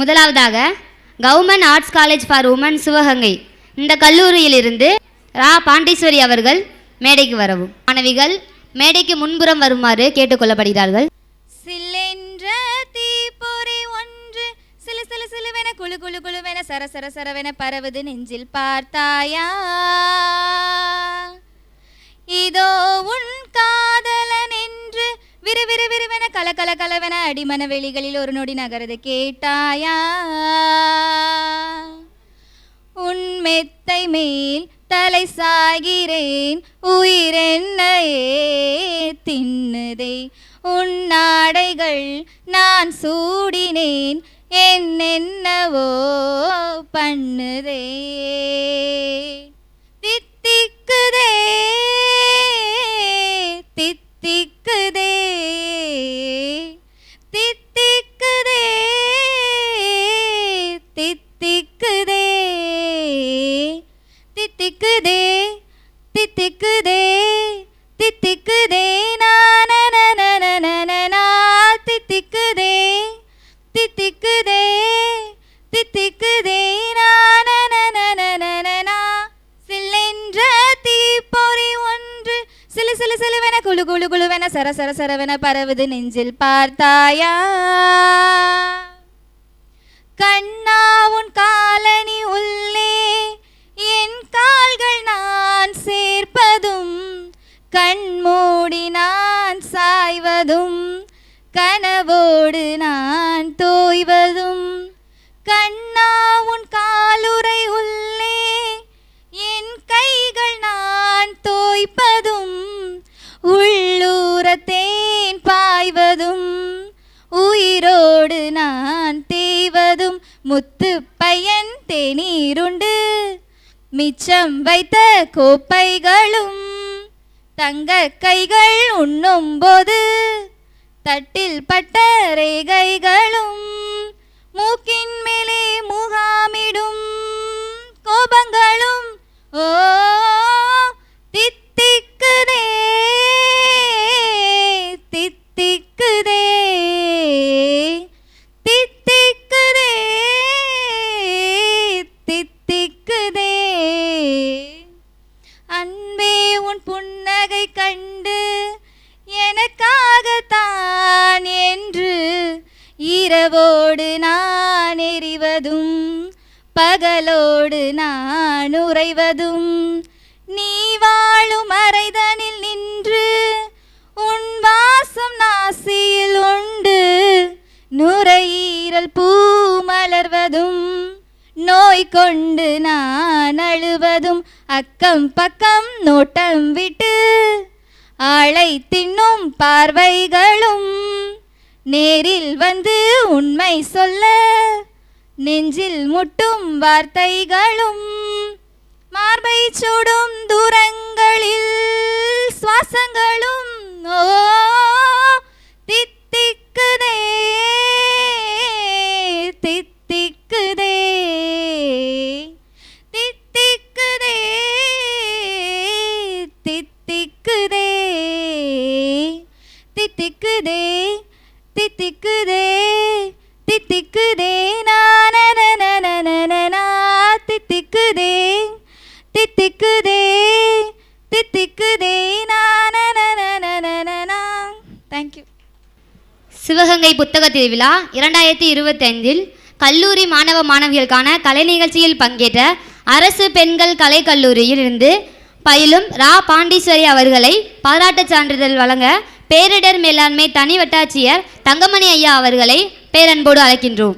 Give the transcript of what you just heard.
முதலாவதாக government arts college for women Sivaganga. இந்த கல்லூரியிலிருந்து ரா. பாண்டீஸ்வரி அவர்கள் மேடைக்கு வரவும். மாணவிகள் மேடைக்கு முன்புறம் வருமாறு கேட்டுக்கொள்ளப்படுகிறார்கள். சில்லென்ற தீப்பொறி ஒன்று சிலு சிலு சிலுவென குளு குளு குழுவென சர சர சரவென பரவுது நெஞ்சில் பார்த்தாயா? இதோ உன் காத கல கல கலவன அடிமன வெளிகளில் ஒரு நொடி நகரது கேட்டாயா? உன் மெத்தை மேல் தலை சாகிறேன் உயிரென்னையே தின்னுதே. உன் நாடைகள் நான் சூடினேன் என்னென்னவோ பண்ணுதே. தித்திக்குதே தித்திக்குதே தித்திக்குதே தித்திக்குதே நானனனனனனா தித்திக்குதே தித்திக்குதே தித்திக்குதே நானனனனனனா சில்லென்ற தீப்பொறி ஒன்று சிலு சிலு சிலுவென குளு குளு குளுவென சர சர சரவென பரவுது நெஞ்சில் பார்த்தாயா கண்ணா உன் காலனி உள்ளே. என் கால்கள் நான் சேர்ப்பதும் கண்மூடி நான் சாய்வதும் கனவோடு நான் தோய்வதும். கண்ணா முத்து பையன் தேநீருண்டு. மிச்சம் வைத்த கோப்பைகளும் தங்க கைகள் உண்ணும் போது. தட்டில் பட்ட ரேகைகளும் மூக்கின் மேலே முகா உன் புன்னகை கண்டு எனக்காகத்தான் என்று இரவோடு நான் எறிவதும் பகலோடு நான் உறைவதும். போய் கொண்டு நான் அழுவதும் அக்கம் பக்கம் நோட்டம் விட்டு ஆளை தின்னும் பார்வைகளும் நேரில் வந்து உண்மை சொல்ல நெஞ்சில் முட்டும் வார்த்தைகளும் மார்பை சூடும் தூரங்களில் சுவாசங்களும் ஓ தித்திக்குதே நானனனனனனா தித்திக்குதே தித்திக்குதே தித்திக்குதே நானனனனனனா தேங்க்யூ சிவகங்கை புத்தக திருவிழா இரண்டாயிரத்தி இருபத்தைந்தில் கல்லூரி மாணவ மாணவிகளுக்கான கலை நிகழ்ச்சியில் பங்கேற்ற அரசு பெண்கள் கலைக்கல்லூரியில் இருந்து பயிலும் ரா பாண்டீஸ்வரி அவர்களை பாராட்டுச் சான்றிதழ் வழங்க பேரிடர் மேலாண்மை தனி வட்டாட்சியர் தங்கமணி ஐயா அவர்களை பேரன்போடு அழைக்கின்றோம்.